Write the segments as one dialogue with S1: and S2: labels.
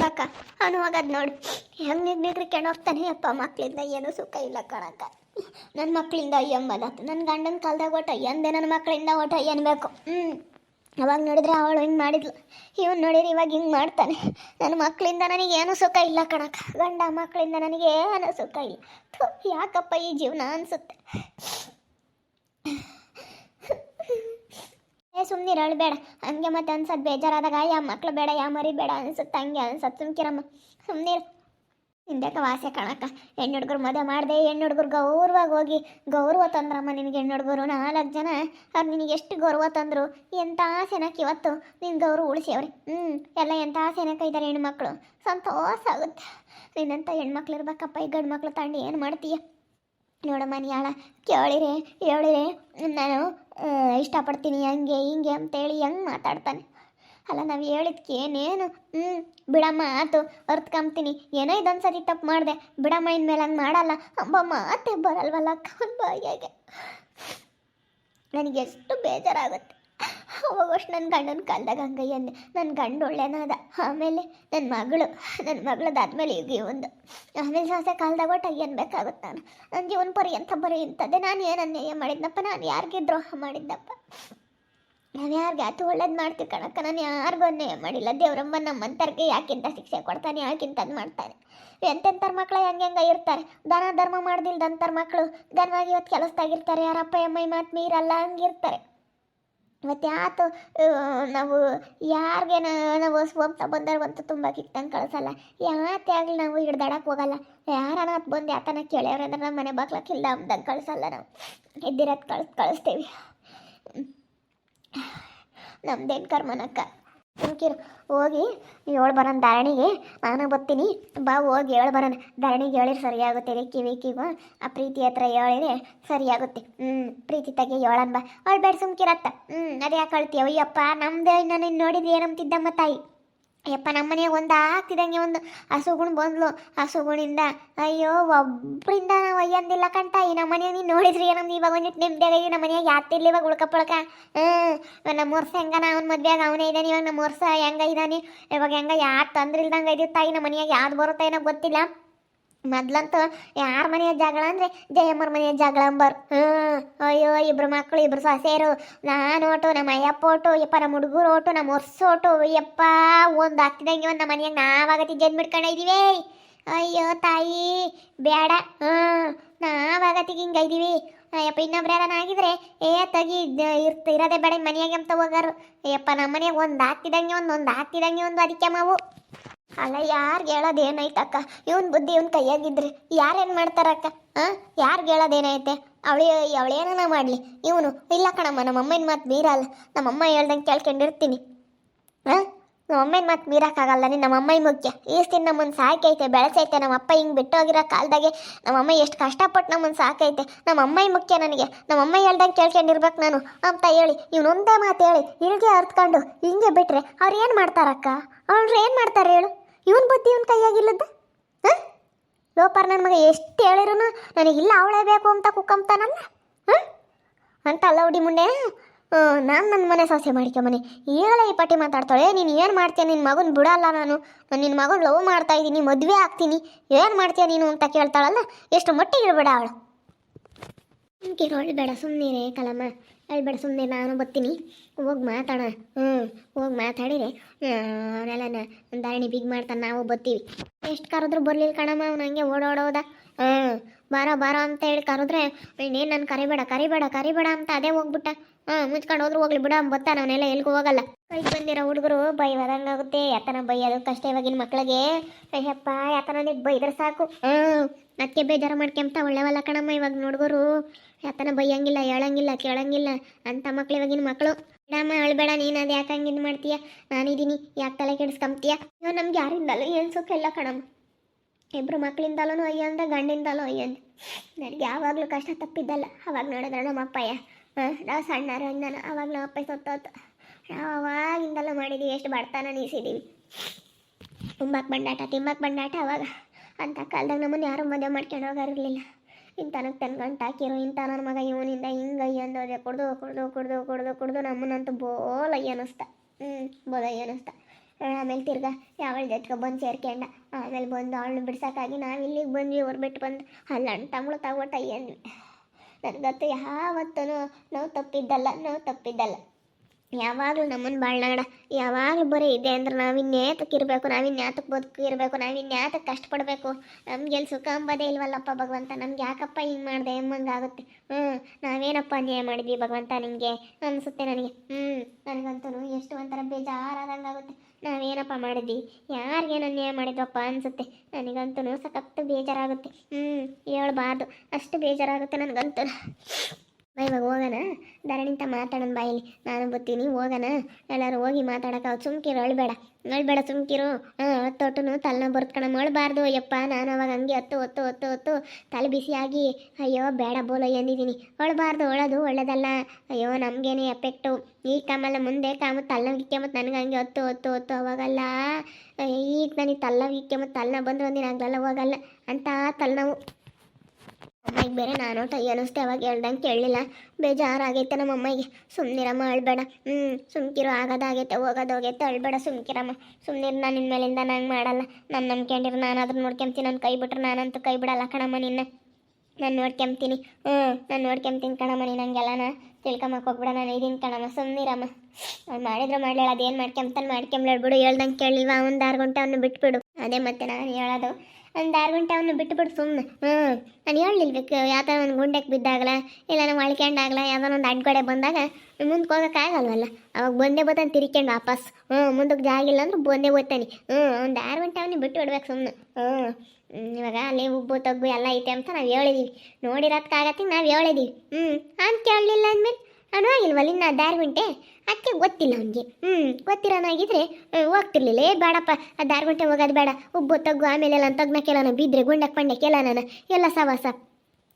S1: ನೋಡಕ್ಕ? ಅವನು ಹೋಗೋದು ನೋಡು. ಹೆಂಗೆ ನಿಗ್ ನಿಗ್ರಿ ಕೆಣೋಗ್ತಾನೆ ಅಪ್ಪ ಮಕ್ಕಳಿಂದ ಏನೂ ಸುಖ ಇಲ್ಲ ಕಣಕ್ಕ. ನನ್ನ ಮಕ್ಕಳಿಂದ ಅಯ್ಯಂಬದತ್ತು ನನ್ನ ಗಂಡನ ಕಾಲ್ದಾಗ ಒಟ್ಟ ಅಯ್ಯಂದೆ ನನ್ನ ಮಕ್ಕಳಿಂದ ಒಟ್ಟು ಅಯ್ಯನ್ಬೇಕು ಹ್ಞೂ ಅವಾಗ ನೋಡಿದ್ರೆ ಅವಳು ಹಿಂಗೆ ಮಾಡಿದ್ಲು. ಇವನು ನೋಡಿದ್ರೆ ಇವಾಗ ಹಿಂಗೆ ಮಾಡ್ತಾನೆ. ನನ್ನ ಮಕ್ಕಳಿಂದ ನನಗೆ ಏನೂ ಸುಖ ಇಲ್ಲ ಕಣಕ್ಕ. ಗಂಡ ಮಕ್ಕಳಿಂದ ನನಗೆ ಏನೂ ಸುಖ ಇಲ್ಲ. ಯಾಕಪ್ಪ ಈ ಜೀವನ ಅನಿಸುತ್ತೆ? ಏ ಸುಮ್ಮನೆ ಬೇಡ. ಹಂಗೆ ಮತ್ತೆ ಅನ್ಸತ್ ಬೇಜಾರಾದಾಗ, ಯಾ ಮಕ್ಳು ಬೇಡ, ಯಾ ಮರಿ ಬೇಡ ಅನ್ಸುತ್ತೆ, ಹಂಗೆ ಅನ್ಸತ್ ಸುಮ್ಕಿರಮ್ಮ. ಸುಮ್ಮನೆ ಹಿಂದಕ್ಕೆ ವಾಸೆ ಕಣಕ್ಕ? ಹೆಣ್ಣು ಹುಡುಗರು ಮದುವೆ ಮಾಡಿದೆ, ಹೆಣ್ಣು ಹುಡುಗರು ಗೌರವಾಗಿ ಹೋಗಿ ಗೌರವ ತಂದ್ರಮ್ಮ ನಿನಗೆ ಹೆಣ್ಣು ಹುಡುಗರು. ನಾಲ್ಕು ಜನ. ಅವ್ರು ನಿನಗೆ ಎಷ್ಟು ಗೌರವ ತಂದರು? ಎಂಥ ಸೆನಕ್ಕೆ ಇವತ್ತು? ನಿನ್ನ ಗೌರವ ಉಳಿಸ್ಯವ್ರಿ. ಹ್ಞೂ ಎಲ್ಲ ಎಂಥ ಸೆನಕ್ಕೆ ಇದ್ದಾರೆ ಹೆಣ್ಮಕ್ಳು? ಸಂತೋಷ ಆಗುತ್ತೆ. ನಿನ್ನಂಥ ಹೆಣ್ಮಕ್ಳು ಇರ್ಬೇಕಪ್ಪ, ಈ ಗಂಡು ಮಕ್ಳು ತಂಡು ಏನು ಮಾಡ್ತೀಯ? ನೋಡಮ್ಮ, ನೀ ಯಾಳ ಕೇಳಿರೆ, ಹೇಳಿರೆ. ನಾನು ಇಷ್ಟಪಡ್ತೀನಿ, ಹಂಗೆ ಹಿಂಗೆ ಅಂತೇಳಿ ಹೆಂಗೆ ಮಾತಾಡ್ತಾನೆ. ಅಲ್ಲ, ನಾವು ಹೇಳಿದ್ಕೆ ಏನೇನು? ಹ್ಞೂ ಬಿಡಮ್ಮ, ಆತು ಹೊರ್ತ್ಕಂಬ್ತೀನಿ ಏನೋ ಇದೊಂದು ಸರಿ ತಪ್ಪು ಮಾಡಿದೆ. ಬಿಡಮ್ಮ, ಇನ್ಮೇಲೆ ಹಂಗೆ ಮಾಡಲ್ಲ. ಅಂಬ ಮಾತೆ ಬರಲ್ವಲ್ಲ ಕವನ್ ಬಾಯಿಗೆ. ನನಗೆ ಎಷ್ಟು ಬೇಜಾರಾಗುತ್ತೆ. ಅವಾಗಷ್ಟು ನನ್ನ ಗಂಡನ ಕಾಲ್ದಾಗ ಹಂಗಯ್ಯ ಅಂದೆ. ನನ್ನ ಗಂಡ ಒಳ್ಳೆನಾದ ಆಮೇಲೆ ನನ್ನ ಮಗಳು ನನ್ನ ಮಗಳದಾದ್ಮೇಲೆ ಈಗ ಒಂದು, ಆಮೇಲೆ ಸಾಸೆ ಕಾಲ್ದಾಗ ಒಟ್ಟು ಅನ್ಬೇಕಾಗುತ್ತೆ ನಾನು? ನನ್ನ ಜೀವನ ಎಂತ ಬರೀ ಇಂಥದ್ದೇ. ನಾನು ಏನು ಅನ್ಯಾಯ ಮಾಡಿದ್ನಪ್ಪ? ನಾನು ಯಾರಿಗೆ ದ್ರೋಹ ಮಾಡಿದ್ದಪ್ಪ? ನಾನು ಯಾರಿಗೆ ಆತು ಒಳ್ಳೇದು ಮಾಡ್ತೀವಿ ಕಣಕ್ಕ? ನಾನು ಯಾರಿಗೂ ಅನ್ಯಾಯ ಮಾಡಿಲ್ಲ. ದೇವ್ರಮ್ಮ ನಮ್ಮಂತರ್ಗೆ ಯಾಕಿಂತ ಶಿಕ್ಷೆ ಕೊಡ್ತಾನೆ ಯಾಕಿಂತ ಅದು ಮಾಡ್ತಾನೆ? ಎಂತೆಂಥರ ಮಕ್ಳು ಹೆಂಗೆ ಹೆಂಗೆ ಇರ್ತಾರೆ? ದಾನ ಧರ್ಮ ಮಾಡ್ದಿಲ್ದಂಥರ ಮಕ್ಕಳು ಘನವಾಗಿ ಇವತ್ತು ಕೆಲಸದಾಗಿರ್ತಾರೆ ಯಾರಪ್ಪ, ಎಮ್ಮೈ ಮಾತು ಮೀರಲ್ಲ ಹಂಗಿರ್ತಾರೆ. ಮತ್ತು ಯಾತು ಆ, ನಾವು ಯಾರಿಗೆ ನಾವು ವಂಶ ಬಂದವಂತ ತುಂಬ ಕಿತ್ತಂಗೆ ಕಳಿಸಲ್ಲ. ಯಾತೆ ಆಗಲಿ ನಾವು ಹಿಡ್ದಾಡಕ್ಕೆ ಹೋಗಲ್ಲ. ಯಾರನ್ನ ಹತ್ತು ಬಂದು ಯಾತನ ಕೇಳ್ಯವ್ರೆ ಅಂದ್ರೆ ನಮ್ಮ ಮನೆ ಬಾಗ್ಲಕ್ಕೆ ಇಲ್ಲ ಅಂದಂಗೆ ಕಳಿಸಲ್ಲ ನಾವು. ಇದ್ದಿರೋದು ಕಳ್ಸಿ ಕಳಿಸ್ತೀವಿ. ನಮ್ದೇನು ಕರ್ಮನಕ್ಕ? ಸುಮ್ಕಿರು ಹೋಗಿ ಹೇಳಿ ಬರೋಣ ಧಾರಣಿಗೆ. ನಾನು ಬರ್ತೀನಿ. ಬಾ, ಹೋಗಿ ಹೇಳಿ ಬರೋಣ. ಧರಣಿಗೆ ಹೇಳಿರಿ ಸರಿಯಾಗುತ್ತೆ ಕಿವಿ ಕಿವಿ. ಆ ಪ್ರೀತಿ ಹತ್ರ ಹೇಳಿದ್ರೆ ಸರಿಯಾಗುತ್ತೆ. ಹ್ಞೂ ಪ್ರೀತಿ ತೆಗೆ ಹೇಳೋಣ ಬಾ. ಅವಳು ಬೇಡ ಸುಮ್ಕಿರತ್ತ. ಹ್ಞೂ ಅದೇ ಯಾಕೆ ಅಯ್ಯಪ್ಪ ನಮ್ಮದೇ ನಾನು ನೋಡಿದ್ರೆ ಏನಂತಿದ್ದಮ್ಮ ತಾಯಿ? ಅಯ್ಯಪ್ಪ ನಮ್ಮ ಮನೆಯಾಗ ಒಂದು ಆಗ್ತಿದ್ದಂಗೆ ಒಂದು ಹಸುಗುಣ ಬಂದ್ಲು. ಹಸುಗುಣಿಂದ, ಅಯ್ಯೋ ಒಬ್ಬರಿಂದ ನಾವು ಅಯ್ಯಂದಿಲ್ಲ ಕಂಟ ಈ ನಮ್ಮ ಮನೆಯಾಗ ನೀನು ನೋಡಿದ್ರಿ ಏನಂದು ಇವಾಗ ಒಂದಿಟ್ಟು ನೆಮ್ಮದಿಯಾಗಿ ನಮ್ಮ ಮನೆಯಾಗ ಯಾತಿರ್ಲಿ ಇವಾಗ ಉಳ್ಕಪ್ಪಳಕ ಹ್ಞೂ ನಮ್ಮ ವರ್ಷ ಹೆಂಗ ಅವ್ನ ಮದ್ವೆಯಾಗ ಅವನೇ ಇದ್ದಾನೆ ಇವಾಗ ನಮ್ಮ ವರ್ಷ ಹೆಂಗ ಇದ್ದಾನೆ ಇವಾಗ ಹೆಂಗ ಯಾರು ತಂದ್ರಿಲ್ದಂಗೆ ಇಲ್ದಂಗೆ ಇದೀವಿ ತಾಯಿ, ನಮ್ಮ ಮನೆಯಾಗ ಯಾವ್ದು ಬರುತ್ತೆ ಏನೋ ಗೊತ್ತಿಲ್ಲ. ಮೊದ್ಲಂತೂ ಯಾರ ಮನೆಯ ಜಗಳ ಅಂದರೆ ಜಯಮ್ಮರ ಮನೆಯ ಜಗಳ ಅಂಬರ್. ಹ್ಞೂ ಅಯ್ಯೋ, ಇಬ್ರು ಮಕ್ಕಳು ಇಬ್ರು ಸೊಸೆಯರು ನಾನು ಓಟು, ನಮ್ಮ ಅಯ್ಯಪ್ಪ ಓಟು, ಯಪ್ಪ, ನಮ್ಮ ಹುಡುಗರು ಓಟು, ನಮ್ಮ ವರ್ಷ ಓಟು. ಯಪ್ಪ, ಒಂದು ಹಾಕ್ತಿದಂಗೆ ಒಂದು ನಮ್ಮ ಮನೆಯಾಗ ನಾವಾಗತಿ ಜನ್ಮ ಇಟ್ಕೊಂಡಿದೀವಿ ಅಯ್ಯೋ, ತಾಯಿ ಬೇಡ ಹ್ಞೂ ನಾವಾಗತಿಗೆ ಹಿಂಗೆ ಇದ್ದೀವಿ. ಅಯ್ಯಪ್ಪ, ಇನ್ನೊಬ್ರು ಯಾರನ್ನ ಆಗಿದ್ರೆ, ಏ, ತಗಿ ಇರ್ತ, ಇರೋದೇ ಬೇಡ, ಮನೆಯಾಗೆ ಅಂತ ಹೋಗಾರು. ಅಯ್ಯಪ್ಪ, ನಮ್ಮ ಮನೆಯಾಗ ಒಂದು ಹಾಕ್ತಿದಂಗೆ ಒಂದು ಒಂದು ಹಾಕ್ತಿದಂಗೆ ಒಂದು ಅದಕ್ಕೆ ಮಾವು. ಅಲ್ಲ ಯಾರಿಗೆ ಹೇಳೋದು ಅಕ್ಕ? ಇವನ್ ಬುದ್ಧಿ ಇವನ್ ಕೈಯಾಗಿದ್ರಿ. ಯಾರೇನು ಮಾಡ್ತಾರಕ್ಕ ಹಾಂ ಯಾರಿಗೆ ಹೇಳೋದು ಏನೈತೆ? ಅವಳಿ ಅವಳೇನ ಮಾಡಲಿ? ಇವನು, ಇಲ್ಲ ಕಣಮ್ಮ, ನಮ್ಮ ಅಮ್ಮನ ಮಾತು ಮೀರಲ್ಲ. ನಮ್ಮಮ್ಮ ಹೇಳ್ದಂಗೆ ಕೇಳ್ಕೊಂಡಿರ್ತೀನಿ. ಹಾಂ ನಮ್ಮ ಅಮ್ಮನ ಮಾತು ಮೀರಕ್ಕಾಗಲ್ಲ, ನೀನು ನಮ್ಮ ಅಮ್ಮನ ಮುಖ್ಯ. ಈಸ್ತಿನ ನಮ್ಮನ್ನು ಸಾಕೈತೆ, ಬೆಳೆಸೈತೆ ನಮ್ಮಪ್ಪ ಹಿಂಗೆ ಬಿಟ್ಟೋಗಿರೋ ಕಾಲದಾಗೆ ನಮ್ಮ ಅಮ್ಮ ಎಷ್ಟು ಕಷ್ಟಪಟ್ಟು ನಮ್ಮನ್ನು ಸಾಕೈತೆ. ನಮ್ಮ ಅಮ್ಮನ ಮುಖ್ಯ ನನಗೆ. ನಮ್ಮ ಅಮ್ಮ ಹೇಳ್ದಂಗೆ ಕೇಳ್ಕೊಂಡಿರ್ಬೇಕು ನಾನು. ಅಂತ ಹೇಳಿ ಇವನೊಂದೇ ಮಾತು ಹೇಳಿ ಇಲ್ಲಿಗೆ ಅರ್ತ್ಕೊಂಡು ಹಿಂಗೆ ಬಿಟ್ಟರೆ ಅವ್ರು ಏನು ಮಾಡ್ತಾರಕ್ಕ? ಅವ್ರು ಏನು ಮಾಡ್ತಾರೆ ಹೇಳು? ಇವನ್ ಬುದ್ಧಿ ಇವನ್ ಕೈಯಾಗಿಲ್ಲದ ಹಾಂ? ಲೋಪರ್ ನನ್ನ ಮಗ ಎಷ್ಟು ಹೇಳಿರು ನನಗಿಲ್ಲ, ಅವಳೇ ಬೇಕು ಅಂತ ಕುಕ್ಕಂತಾನಲ್ಲ ಹಾಂ? ಅಂತ ಅಲ್ಲ ಹುಡಿ ಮುಂಡೆ. ನಾನು ನನ್ನ ಮನೆ ಸೊಸೆ ಮನೆ. ಈಗಲೇ ಈ ಪಟ್ಟಿ ಮಾತಾಡ್ತಾಳೆ, ನೀನು ಏನು ಮಾಡ್ತೀಯ? ನಿನ್ನ ಮಗನ ಬಿಡಲ್ಲ ನಾನು. ನಾನು ನಿನ್ನ ಮಗನ ಲವ್ ಮಾಡ್ತಾ ಇದ್ದೀನಿ, ಮದುವೆ ಆಗ್ತೀನಿ. ಏನು ಮಾಡ್ತೀಯ ನೀನು ಅಂತ ಕೇಳ್ತಾಳಲ್ಲ, ಎಷ್ಟು ಮಟ್ಟಿಗೆ ಇರಬೇಡ ಅವಳು. ನಿಮ್ಗೆ ಬೇಡ ಸುಮ್ಮನೆ ಕಲಮ್ಮ ಅಳ್ಬೇಡ ಸುಮ್ಮನೆ ನಾನು ಬರ್ತೀನಿ. ಹೋಗಿ ಮಾತಾಡ. ಹ್ಞೂ ಹೋಗಿ ಮಾತಾಡಿರೆ. ಅವನೆಲ್ಲ ಧಾರಣಿ ಬಿಗ್ ಮಾಡ್ತಾನೆ, ನಾವು ಬರ್ತೀವಿ. ಎಷ್ಟು ಕರೆದ್ರು ಬರಲಿಲ್ಲ ಕಣಮ್ಮ, ಅವ್ನು ಹಂಗೆ ಓಡಾಡೋದ. ಹ್ಞೂ ಬಾರೋ ಬಾರೋ ಅಂತ ಹೇಳಿ ಕರೆದ್ರೆ, ಇನ್ನೇನು ನಾನು ಕರಿಬೇಡ ಕರಿಬೇಡ ಕರಿಬೇಡ ಅಂತ ಅದೇ ಹೋಗ್ಬಿಟ್ಟ. ಹಾಂ ಮುಚ್ಕೊಂಡು ಹೋದ್ರು ಹೋಗ್ಲಿ ಬಿಡ ಬತ್ತ ನಾವನ್ನೆಲ್ಲ ಎಲ್ಗೂ ಹೋಗಲ್ಲ. ಕೈಗೆ ಬಂದಿರೋ ಹುಡುಗರು ಬೈವದಂಗಾಗುತ್ತೆ ಯಾತನ ಬೈಯೋದು ಕಷ್ಟ ಇವಾಗಿನ ಮಕ್ಕಳಿಗೆ ಅಯ್ಯಪ್ಪ, ಯಾತನ ನೀನು ಬೈದ್ರೆ ಸಾಕು. ಹ್ಞೂ ಅದಕ್ಕೆ ಬೇಜಾರು ಮಾಡ್ಕೊಂತ ಒಳ್ಳೆವಲ್ಲ ಕಣಮ್ಮ ಇವಾಗ ನೋಡ್ಗೋರು. ಯಾತನ ಬೈಯಂಗಿಲ್ಲ, ಹೇಳಂಗಿಲ್ಲ, ಕೇಳಂಗಿಲ್ಲ ಅಂತ ಮಕ್ಳು ಇವಾಗಿನ ಮಕ್ಕಳು ಬಿಡಮ್ಮ ಅಳ್ಬೇಡ, ನೀನು ಅದು ಯಾಕೆ ಹಂಗೆ ಮಾಡ್ತೀಯ? ನಾನಿದ್ದೀನಿ ಯಾಕೆ ತಲೆ ಕೆಡಿಸ್ಕೊಂತೀಯ ಇವಾಗ ನಮ್ಗೆ ಯಾರಿಂದಲೂ ಏನು ಸುಖ ಇಲ್ಲ ಕಣಮ್ಮ. ಇಬ್ಬರು ಮಕ್ಕಳಿಂದಲೂ ಅಯ್ಯಂದ ಗಂಡಿಂದಲೂ ಅಯ್ಯಂದ ನನಗೆ ಯಾವಾಗಲೂ ಕಷ್ಟ ತಪ್ಪಿದ್ದಲ್ಲ. ಅವಾಗ ನೋಡಿದ್ರೆ ನಮ್ಮ ಅಪ್ಪಯ್ಯ ಹಾಂ, ನಾವು ಸಣ್ಣರು ನಾನು ಅವಾಗ ನಮ್ಮ ಅಪ್ಪ ಸತ್ತೋತು ನಾವು ಅವಾಗಿಂದಲೂ ಮಾಡಿದ್ದೀವಿ ಎಷ್ಟು ಬಡತನ ನೀಸಿದ್ದೀವಿ ತುಂಬಕ್ಕೆ ಬಂಡಾಟ ತಿಂಬಕ್ಕೆ ಬಂಡಾಟ ಅವಾಗ. ಅಂತ ಕಾಲ್ದಾಗ ನಮ್ಮನ್ನು ಯಾರು ಮದುವೆ ಮಾಡ್ಕೊಂಡು ಹೋಗಿರಲಿಲ್ಲ ಇಂಥನಕ್ಕೆ ತನ್ನ ಗಂಟು ಹಾಕಿರೋ ಇಂಥ ನನ್ನ ಮಗ ಇವನಿಂದ ಹಿಂಗೆ ಅಯ್ಯ ಅಂದೋದೆ ಕುಡ್ದು ಕುಡ್ದು ಕುಡ್ದು ಕುಡ್ದು ಕುಡ್ದು ನಮ್ಮನ್ನಂತೂ ಬೋಲ್ ಅಯ್ಯ ಅನಿಸ್ತ ಹ್ಞೂ ಬೋಲ್ ಅಯ್ಯ ಅನ್ನಿಸ್ತ. ಆಮೇಲೆ ತಿರ್ಗಾ ಯಾವಳ ಜೊತೆಗೆ ಬಂದು ಸೇರ್ಕೊಂಡ, ಆಮೇಲೆ ಬಂದು ಅವಳನ್ನ ಬಿಡ್ಸೋಕ್ಕಾಗಿ ನಾವು ಇಲ್ಲಿಗೆ ಬಂದ್ವಿ ಅವ್ರು ಬಿಟ್ಟು ಬಂದು ಅಲ್ಲ ಅಣ್ಣ ತಮ್ಮಳು ತಗೊಟ ಅಂದ್ವಿ ನನಗಂತೂ ಯಾವತ್ತೂ ನಾವು ತಪ್ಪಿದ್ದಲ್ಲ ನಾವು ತಪ್ಪಿದ್ದಲ್ಲ. ಯಾವಾಗಲೂ ನಮ್ಮನ್ನು ಬಾಳ್ನಾಡ ಯಾವಾಗಲೂ ಬರೀ ಇದೆ ಅಂದ್ರೆ ನಾವು ಇನ್ಯಾತಕ್ಕೆ ಇರಬೇಕು, ನಾವು ಬದುಕು ಇರಬೇಕು, ನಾವು ಇನ್ಯಾತಕ್ಕೆ ಕಷ್ಟಪಡಬೇಕು ನಮಗೆಲ್ಲಿ ಸುಖ ಅಂಬೋದೇ ಇಲ್ವಲ್ಲಪ್ಪ ಭಗವಂತ, ನಮ್ಗೆ ಯಾಕಪ್ಪ ಹಿಂಗೆ ಮಾಡಿದೆ ಆಗುತ್ತೆ. ಹ್ಞೂ ನಾವೇನಪ್ಪ ಅನ್ಯಾಯ ಮಾಡಿದ್ವಿ ಭಗವಂತ ನಿಮಗೆ ಅನಿಸುತ್ತೆ ನನಗೆ. ಹ್ಞೂ ನನಗಂತೂ ಎಷ್ಟು ಒಂಥರ ಬೇಜಾರಾದಂಗಾಗುತ್ತೆ ನಾವೇನಪ್ಪ ಮಾಡಿದ್ವಿ? ಯಾರಿಗೇನು ಅನ್ಯಾಯ ಮಾಡಿದ್ವಪ್ಪ ಅನಿಸುತ್ತೆ. ನನಗಂತೂ ಸಖತ್ತು ಬೇಜಾರಾಗುತ್ತೆ. ಹ್ಞೂ ಹೇಳ್ಬಾರ್ದು. ಅಷ್ಟು ಬೇಜಾರಾಗುತ್ತೆ ನನಗಂತೂ. ಬಾ ಇವಾಗ ಹೋಗೋಣ. ಧರಣಿಂತ ಮಾತಾಡೋಣ ಬಾಯಿಲಿ ನಾನು ಬರ್ತೀನಿ ಹೋಗೋಣ. ಎಲ್ಲರೂ ಹೋಗಿ ಮಾತಾಡಕ್ಕೆ ಸುಮ್ಕಿರು, ಅಳ್ಬೇಡ. ಅಳ್ಬೇಡ ಸುಮ್ಕಿರು. ಹಾಂ, ಹೊತ್ತೊಟ್ಟನು ತಲೆನ ಬರ್ತ್ಕಣ ಅಳ್ಬಾರ್ದು ಯಪ್ಪ, ನಾನು ಅವಾಗ ಹಂಗೆ ಹೊತ್ತು ಹೊತ್ತು ಹೊತ್ತು ಹೊತ್ತು ತಲೆ ಬಿಸಿಯಾಗಿ ಅಯ್ಯೋ, ಬೇಡ ಬೋಲ ಎಂದಿದ್ದೀನಿ. ಅಳ್ಬಾರ್ದು, ಅಳೋದು ಒಳ್ಳೇದಲ್ಲ. ಅಯ್ಯೋ, ನಮಗೇನೆ ಎಫೆಕ್ಟು. ಈ ಕಾಮಲ್ಲ ಮುಂದೆ ಕಾಮ ತಲೆನೋವಿಕ್ಕೆ ಮತ್ತು ನನಗೆ ಹಂಗೆ ಹೊತ್ತು ಹೊತ್ತು ಹೊತ್ತು ಅವಾಗಲ್ಲ. ಈಗ ನನಗೆ ತಲೆನೋವಿಕ್ಕೆ ಮತ್ತು ತಲೆನ ಬಂದು ಒಂದಿನ ಆಗಲ್ಲ ಹೋಗಲ್ಲ. ಅಂತ ತಲೆನೋವು. ಅಮ್ಮಗೆ ಬೇರೆ ನಾನು ಟೈ ಅನ್ನಿಸ್ತೆ ಅವಾಗ ಹೇಳ್ದಂಗೆ ಕೇಳಲಿಲ್ಲ. ಬೇಜಾರಾಗೈತೆ ನಮ್ಮ ಅಮ್ಮಗೆ ಸುಮ್ಮನಿರಮ್ಮ ಅಳ್ಬೇಡ. ಹ್ಞೂ ಸುಮ್ಕಿರು, ಆಗೋದಾಗೈತೆ, ಹೋಗೋದೋಗೈತೆ, ಅಳ್ಬೇಡ, ಸುಮ್ಕಿರಮ್ಮ. ಸುಮ್ಮನಿರು ನಾನು ನಿನ್ನ ಮೇಲಿಂದ ನಂಗೆ ಮಾಡಲ್ಲ. ನಾನು ನಂಬ್ಕೊಂಡಿರು ನಾನು ಅದ್ರ ನೋಡ್ಕೊಂತೀನಿ ನನ್ನ ಕೈ ಬಿಟ್ರೆ ನಾನಂತೂ ಕೈ ಬಿಡಲ್ಲ ಕಣಮ್ಮ ನಿನ್ನ. ನಾನು ನೋಡ್ಕೊಂತೀನಿ ಹ್ಞೂ, ನಾನು ನೋಡ್ಕೊಂತೀನಿ ಕಣಮ್ಮ ನೀನು ಹಂಗೆಲ್ಲನ. ಹೋಗ್ಬಿಡ, ನಾನು ಇದೀನಿ ಕಣಮ್ಮ. ಸುಮ್ಮನಿರಮ್ಮ ಅವ್ನು ಮಾಡಿದ್ರೆ ಮಾಡಲಿಲ್ಲ, ಅದೇನು ಮಾಡ್ಕೊಂತಾನೆ ಮಾಡ್ಕೊಂಬಿಡ್ಬಿಡು ಬಿಡು ಹೇಳ್ದಂಗೆ ಕೇಳಿಲ್ವ ಒಂದು ಆರು ಗಂಟೆ ಅವನು ಬಿಟ್ಬಿಡು. ಅದೇ ಮತ್ತೆ ನಾನು ಹೇಳೋದು. ಒಂದು ಆರು ಗಂಟೆ ಅವನು ಬಿಟ್ಟುಬಿಟ್ಟು ಸುಮ್ಮನೆ ಹ್ಞೂ ನಾನು ಹೇಳಲಿಲ್ಬೇಕು ಯಾವ ಥರ ಒಂದು ಗುಂಡೆಗೆ ಬಿದ್ದಾಗಲ, ಇಲ್ಲ ನಾವು ಅಳ್ಕೊಂಡಾಗಲ ಯಾವ್ದಾರ ಒಂದು ಅಡ್ಗಡೆ ಬಂದಾಗ ಮುಂದಕ್ಕೆ ಹೋಗೋಕ್ಕಾಗಲ್ವಲ್ಲ ಅವಾಗ ಬಂದೇ ಬೋತಾನೆ ತಿರ್ಕೊಂಡು ವಾಪಸ್. ಹ್ಞೂ ಮುಂದಕ್ಕೆ ಜಾಗಿಲ್ಲ ಅಂದ್ರೆ ಬಂದೇ ಬೋತಾನೆ ಹ್ಞೂ ಒಂದು ಆರು ಗಂಟೆ ಅವನಿಗೆ ಬಿಟ್ಟು ಬಿಡ್ಬೇಕು ಸುಮ್ಮನೆ ಹ್ಞೂ ಇವಾಗ ಅಲ್ಲಿ ಉಬ್ಬು, ತಗ್ಗು ಎಲ್ಲ ಐತೆ ಅಂತ ನಾವು ಹೇಳಿದೀವಿ. ನೋಡಿರೋದಕ್ಕಾಗತ್ತೆ ನಾವು ಹೇಳಿದೀವಿ. ಹ್ಞೂ ಅಂತ ಕೇಳಲಿಲ್ಲ ಅಂದ್ಮೇಲೆ ಅವನು ಆಗಿಲ್ವಲ್ಲ ಇನ್ನು ದಾರಿ ಗುಂಟೆ ಅದಕ್ಕೆ ಗೊತ್ತಿಲ್ಲ ಅವನಿಗೆ. ಹ್ಞೂ ಗೊತ್ತಿರೋನಾಗಿದ್ರೆ ಹೋಗ್ತಿರ್ಲಿಲ್ಲ. ಏ, ಬೇಡಪ್ಪ, ಆ ದಾರಿ ಗುಂಟೆ ಹೋಗೋದು ಬೇಡ. ಉಬ್ಬು, ತಗ್ಗು, ಆಮೇಲೆ ಎಲ್ಲ ತಗ್ನ ಕೆಲವನ ಬಿದ್ದರೆ ಗುಂಡಕ್ಕೆ ಪಂಡೆ ಕೆಲವನ ಎಲ್ಲ ಸವಾಸ.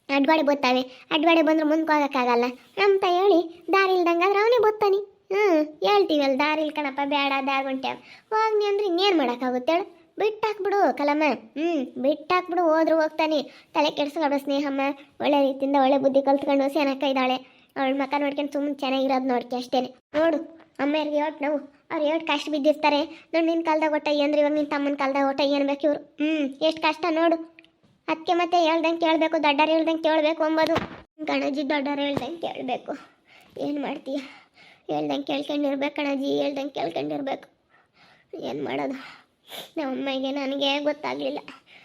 S1: ಅಡ್ವಾಡೆ ಬತ್ತಾವೆ. ಅಡ್ವಾಡೆ ಬಂದ್ರೆ ಮುಂದಕ್ಕೆ ಹೋಗೋಕ್ಕಾಗಲ್ಲ. ಅಂತ ಹೇಳಿ, ದಾರಿ ಇಲ್ದಂಗಾದ್ರೆ ಅವನೇ ಬತ್ತಾನೆ. ಹ್ಞೂ ಹೇಳ್ತೀವಲ್ಲ, ದಾರಿ ಇಲ್ಲ ಕಣಪ್ಪ, ಬೇಡ, ದಾರಿ ಗುಂಟೆ ಹೋಗ್ನಿ ಅಂದ್ರೆ ಇನ್ನೇನು ಮಾಡೋಕ್ಕಾಗುತ್ತೆ ಹೇಳು? ಬಿಟ್ಟಾಕ್ಬಿಡು, ಕಲಮ್ಮ. ಹ್ಞೂ ಬಿಟ್ಟಾಕ್ಬಿಡು, ಹೋದ್ರು ಹೋಗ್ತಾನೆ. ತಲೆ ಕೆಡ್ಸ್ಕೊಡು ಸ್ನೇಹಮ್ಮ. ಒಳ್ಳೆ ರೀತಿಯಿಂದ ಒಳ್ಳೆ ಬುದ್ಧಿ ಕಲ್ತ್ಕೊಂಡು ಸೇನಕ್ಕ ಇದ್ದಾಳೆ ಅವಳ ಮಕ್ಕ ನೋಡ್ಕೊಂಡು ಸುಮ್ಮನೆ ಚೆನ್ನಾಗಿರೋದು ನೋಡ್ಕೆ ಅಷ್ಟೇ. ನೋಡು, ಅಮ್ಮೆಯರಿಗೆ ಹೇಳ್ ನಾವು? ಅವ್ರು ಎಷ್ಟು ಕಷ್ಟ ಬಿದ್ದಿರ್ತಾರೆ? ನೋಡಿ ನಿನ್ನ ಕಾಲ್ದಾಗ ಒಟ್ಟ ಅಂದ್ರೆ ಇವಾಗ ನಿನ್ನ ತಮ್ಮನ ಕಾಲ್ದಾಗ ಒಟ್ಟ ಏನ್ಬೇಕು ಇವರು? ಹ್ಞೂ ಎಷ್ಟು ಕಷ್ಟ ನೋಡು. ಅದಕ್ಕೆ ಮತ್ತೆ ಹೇಳ್ದಂಗೆ ಕೇಳಬೇಕು ದೊಡ್ಡರು ಹೇಳ್ದಂಗೆ ಕೇಳಬೇಕು ಅಂಬೋದು. ಕಣಜಿ ದೊಡ್ಡರು ಹೇಳ್ದಂಗೆ ಕೇಳಬೇಕು. ಏನು ಮಾಡ್ತೀಯ? ಹೇಳ್ದಂಗೆ ಕೇಳ್ಕೊಂಡಿರ್ಬೇಕು ಕಣಜಿ ಹೇಳ್ದಂಗೆ ಕೇಳ್ಕೊಂಡಿರ್ಬೇಕು. ಏನು ಮಾಡೋದು? ನಮ್ಮ ಅಮ್ಮಗೆ ನನಗೆ ಗೊತ್ತಾಗಲಿಲ್ಲ.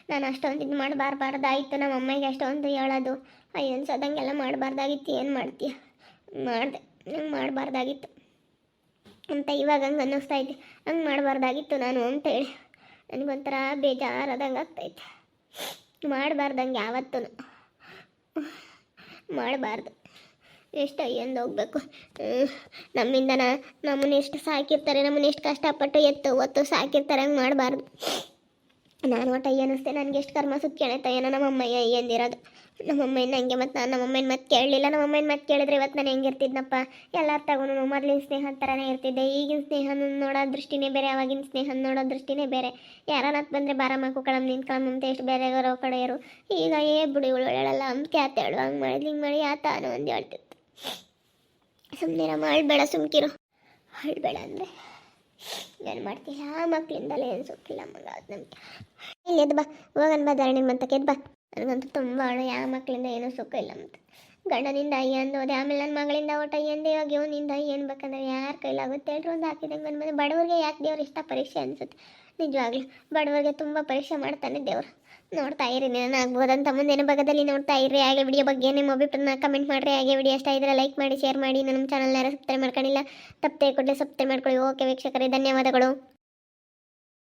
S1: ನಾನು ಅಷ್ಟೊಂದು ಇದು ಮಾಡಬಾರ್ಬಾರ್ದಾಯಿತು. ನಮ್ಮ ಅಮ್ಮಗೆ ಅಷ್ಟೊಂದು ಹೇಳೋದು. ಅಯ್ಯ ಅನ್ಸೋದಂಗೆಲ್ಲ ಮಾಡಬಾರ್ದಾಗಿತ್ತು, ಏನು ಮಾಡ್ತೀಯ? ಮಾಡಿದೆ, ನಂಗೆ ಮಾಡಬಾರ್ದಾಗಿತ್ತು. ಅಂತ ಇವಾಗ ಹಂಗೆ ಅನ್ನಿಸ್ತಾ ಇದ್ದೆ ಹಂಗೆ ಮಾಡಬಾರ್ದಾಗಿತ್ತು ನಾನು ಅಂತೇಳಿ ನನಗೊಂಥರ ಬೇಜಾರಾದಂಗೆ ಆಗ್ತೈತೆ ಮಾಡಬಾರ್ದಂಗೆ ಯಾವತ್ತೂ ಮಾಡಬಾರ್ದು. ಎಷ್ಟು ಅಯ್ಯಂದು ಹೋಗ್ಬೇಕು. ನಮ್ಮಿಂದನ ನಮ್ಮನ್ನ ಎಷ್ಟು ಸಾಕಿರ್ತಾರೆ, ನಮ್ಮನ್ನ ಎಷ್ಟು ಕಷ್ಟಪಟ್ಟು ಎತ್ತು ಒತ್ತು ಸಾಕಿರ್ತಾರೆ, ಹಂಗೆ ಮಾಡಬಾರ್ದು. ನಾನು ಒಟ್ಟು ಅಯ್ಯ ಅನ್ನಿಸ್ತೆ ನನಗೆ ಎಷ್ಟು ಕರ್ಮ ಸುತ್ಕೊಳತ್ತ ಏನೋ ನಮ್ಮ ಅಮ್ಮಯ್ಯ ಅಯ್ಯಂದಿರೋದು ನಮ್ಮ ಅಮ್ಮನ ಹಂಗೆ ಮತ್ತು ನಾನು ನಮ್ಮ ಅಮ್ಮನ ಮತ್ತೆ ಕೇಳಲಿಲ್ಲ. ನಮ್ಮ ಅಮ್ಮನ ಮತ್ತೆ ಕೇಳಿದ್ರೆ ಇವತ್ತು ನಾನು ಹೆಂಗಿರ್ತಿದ್ನಪ್ಪ ಎಲ್ಲರ ತಗೊಂಡು ಮೊದಲಿನ ಸ್ನೇಹ ಥರನೇ ಇರ್ತಿದ್ದೆ. ಈಗಿನ ಸ್ನೇಹ ನೋಡೋ ದೃಷ್ಟಿನೇ ಬೇರೆ, ಅವಾಗಿನ ಸ್ನೇಹ ನೋಡೋ ದೃಷ್ಟಿನೇ ಬೇರೆ. ಯಾರನ್ನ ಬಂದರೆ ಬಾರ ಕುಕ್ಕಳಮ್ಮ ಕಳಮ್ ಅಂತ ಎಷ್ಟು ಬೇರೆ ಇರೋ. ಕಡೆಯರು ಈಗ ಏ ಬಿಡಿ ಹೇಳಲ್ಲ ಅಂತ ಆತ ಹೇಳು ಹಂಗೆ ಮಾಡಿದ್ಲಿ ಹಿಂಗೆ ಮಾಡಿ ಆತ ಅನ್ನೋ ಒಂದು ಹೇಳ್ತಿತ್ತು ಸುಮ್ಮನೆ ಬೇಡ ಸುಮ್ಕಿರು. ಅಳ್ಬೇಡ ಅಂದರೆ ಏನು ಮಾಡ್ತೀಯ ಆ ಮಕ್ಕಳಿಂದಲೇ ಏನು ಸುಕ್ಕಿಲ್ಲ ಮಗ. ಅದು ನಮಗೆ ಇಲ್ಲಿ ಎದ್ದು ಬಾ. ಹೋಗನ್ ಬಾ ಧರಣಿ ಮಂತಕ್ಕೆ ಬಾ. ನನಗಂತೂ ತುಂಬ ಅಳು ಯಾವ ಮಕ್ಕಳಿಂದ ಏನೂ ಸುಖ ಇಲ್ಲ ಅಂತ ಗಂಡನಿಂದ ಅಯ್ಯ ಅಂದೋದೆ ಆಮೇಲೆ ನನ್ನ ಮಗಳಿಂದ ಒಟ್ಟು ಅಯ್ಯಂದೆ ಇವಾಗ ಇವನಿಂದ ಏನು ಬೇಕಂದ್ರೆ ಯಾರ ಕೈಲಾಗುತ್ತೆ ಹೇಳ್ರು ಒಂದು ಹಾಕಿದಂಗೆ ನನ್ನ ಬಡವರಿಗೆ ಯಾಕೆ ದೇವ್ರು ಇಷ್ಟ ಪರೀಕ್ಷೆ ಅನಿಸುತ್ತೆ. ನಿಜವಾಗ್ಲೂ ಬಡವರಿಗೆ ತುಂಬ ಪರೀಕ್ಷೆ ಮಾಡ್ತಾನೆ ದೇವ್ರು. ನೋಡ್ತಾ ಇರಿ ಆಗ್ಬೋದಂತ ಮುಂದಿನ ಭಾಗದಲ್ಲಿ ನೋಡ್ತಾ ಇರಿ. ಹಾಗೆ ವಿಡಿಯೋ ಬಗ್ಗೆ ನಿಮ್ಮ ಅಭಿಪ್ರಾಯ ಕಮೆಂಟ್ ಮಾಡಿರಿ. ಹಾಗೆ ವಿಡಿಯೋ ಇಷ್ಟ ಇದ್ರೆ ಲೈಕ್ ಮಾಡಿ ಶೇರ್ ಮಾಡಿ. ನಮ್ಮ ಚಾನಲ್ನ ಸಬ್ಸ್ಕ್ರೈಬ್ ಮಾಡ್ಕೊಂಡಿಲ್ಲ, ತಪ್ಪದೆ ಕೊಡಲಿ ಸಬ್ಸ್ಕ್ರೈಬ್ ಮಾಡ್ಕೊಳ್ಳಿ. ಓಕೆ ವೀಕ್ಷಕರೇ, ಧನ್ಯವಾದಗಳು.